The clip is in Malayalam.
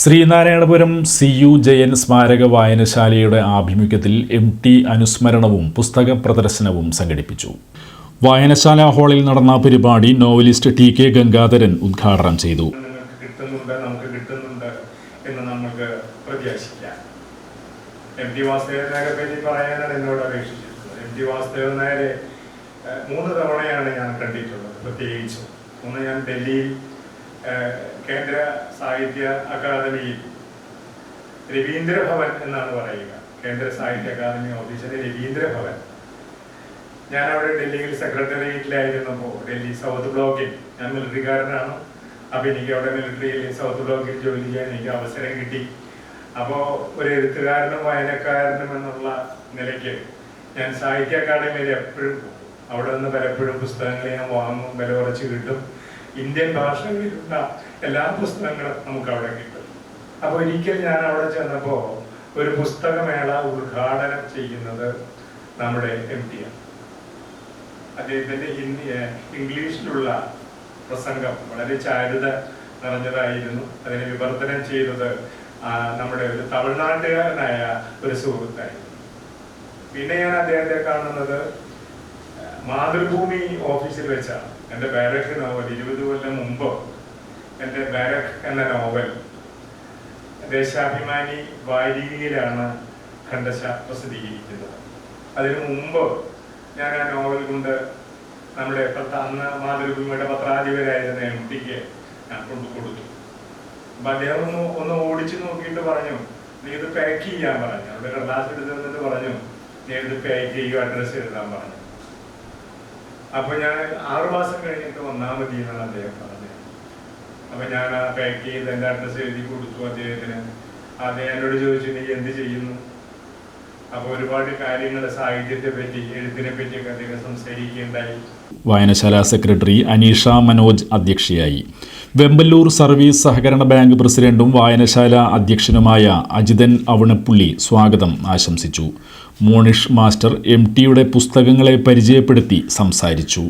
ശ്രീനാരായണപുരം സി യു ജയൻ സ്മാരക വായനശാലയുടെ ആഭിമുഖ്യത്തിൽ എം ടി അനുസ്മരണവും പുസ്തക പ്രദർശനവും സംഘടിപ്പിച്ചു. വായനശാല ഹാളിൽ നടന്ന പരിപാടി നോവലിസ്റ്റ് ടി കെ ഗംഗാധരൻ ഉദ്ഘാടനം ചെയ്തു. എം ടി വാസുദേവൻ നായരെ എം ടി വാസുദേവൻ നായരെ മൂന്ന് തവണയാണ് ഞാൻ കണ്ടിട്ടുള്ളത് പ്രത്യേകിച്ചും. ഒന്ന് ഞാൻ ഡൽഹിയിൽ കേന്ദ്ര സാഹിത്യ അക്കാദമിയിൽ രവീന്ദ്രഭവൻ എന്നാണ് പറയുക. കേന്ദ്ര സാഹിത്യ അക്കാദമി ഓഫീസിലെ രവീന്ദ്രഭവൻ. ഞാൻ അവിടെ ഡൽഹിയിൽ സെക്രട്ടേറിയറ്റിലായിരുന്നപ്പോൾ ഡൽഹി സൗത്ത് ബ്ലോക്കിൽ ഞാൻ മിലിറ്ററിക്കാരനാണ്. അപ്പോൾ എനിക്ക് അവിടെ മിലിറ്ററിയിൽ സൗത്ത് ബ്ലോക്കിൽ ജോലി ചെയ്യാൻ എനിക്ക് അവസരം കിട്ടി. അപ്പോൾ ഒരു എഴുത്തുകാരനും വായനക്കാരനും എന്നുള്ള നിലയ്ക്ക് ഞാൻ സാഹിത്യ അക്കാദമിയിൽ എപ്പോഴും അവിടെ നിന്ന് പലപ്പോഴും പുസ്തകങ്ങൾ ഞാൻ വാങ്ങും വില കുറച്ച് കിട്ടും. ഇന്ത്യൻ ഭാഷകളിലുള്ള എല്ലാ പുസ്തകങ്ങളും നമുക്ക് അവിടെ കിട്ടും. അപ്പോൾ ഒരിക്കൽ ഞാൻ അവിടെ ചെന്നപ്പോൾ ഒരു പുസ്തകമേള ഉദ്ഘാടനം ചെയ്യുന്നത് നമ്മുടെ എം ടി ആണ് അദ്ദേഹത്തിന്റെ ഹിന്ദി ഇംഗ്ലീഷിലുള്ള പ്രസംഗം വളരെ ചാരുത നിറഞ്ഞതായിരുന്നു. അതിനെ വിവർത്തനം ചെയ്തത് നമ്മുടെ ഒരു തമിഴ്നാട്ടുകാരനായ ഒരു സുഹൃത്തായിരുന്നു. പിന്നെ ഞാൻ അദ്ദേഹത്തെ കാണുന്നത് മാതൃഭൂമി ഓഫീസിൽ വെച്ചാ. എന്റെ ബാരക് നോവൽ ഇരുപത് കൊല്ലം മുമ്പ് എന്റെ ബാരക് എന്ന നോവൽ ദേശാഭിമാനി വാരികയിലാണ് ഖണ്ഡശ പ്രസിദ്ധീകരിക്കുന്നത്. അതിനു മുമ്പ് ഞാൻ ആ നോവൽ കൊണ്ട് നമ്മുടെ അന്ന് മാതൃഭൂമിയുടെ പത്രാധിപരായിരുന്ന എം പിക്ക് ഞാൻ കൊണ്ടു കൊടുത്തു. അപ്പൊ അദ്ദേഹം ഒന്ന് ഒന്ന് ഓടിച്ചു നോക്കിയിട്ട് പറഞ്ഞു നീ ഇത് പാക്ക് ചെയ്യാൻ പറഞ്ഞു. അവിടെ കടലാസ് എടുത്തു പറഞ്ഞു നീ ഇത് പാക്ക് ചെയ്യുക അഡ്രസ്സ് എഴുതാൻ പറഞ്ഞു. അപ്പൊ ഞാൻ ആറു മാസം കഴിഞ്ഞിട്ട് വന്നാൽ മതി എന്നാണ് അദ്ദേഹം പറഞ്ഞത്. അപ്പൊ ഞാൻ ആ പാക്ക് ചെയ്ത് എന്റെ അഡ്രസ്സ് എഴുതി കൊടുത്തു അദ്ദേഹത്തിന്. അദ്ദേഹം എന്നോട് ചോദിച്ചു നീ എന്ത് ചെയ്യുന്നു? അപ്പൊ ഒരുപാട് കാര്യങ്ങൾ സാഹിത്യത്തെ പറ്റി എഴുത്തിനെ പറ്റിയൊക്കെ അദ്ദേഹം സംസാരിക്കുകയുണ്ടായി. വായനശാല സെക്രട്ടറി അനീഷ മനോജ് അധ്യക്ഷയായി. വെമ്പല്ലൂർ സർവീസ് സഹകരണ ബാങ്ക് പ്രസിഡന്റും വായനശാല അധ്യക്ഷനുമായ അജിതൻ അവണപ്പുള്ളി സ്വാഗതം ആശംസിച്ചു. മോണിഷ് മാസ്റ്റർ എം ടിയുടെ പുസ്തകങ്ങളെ പരിചയപ്പെടുത്തി സംസാരിച്ചു.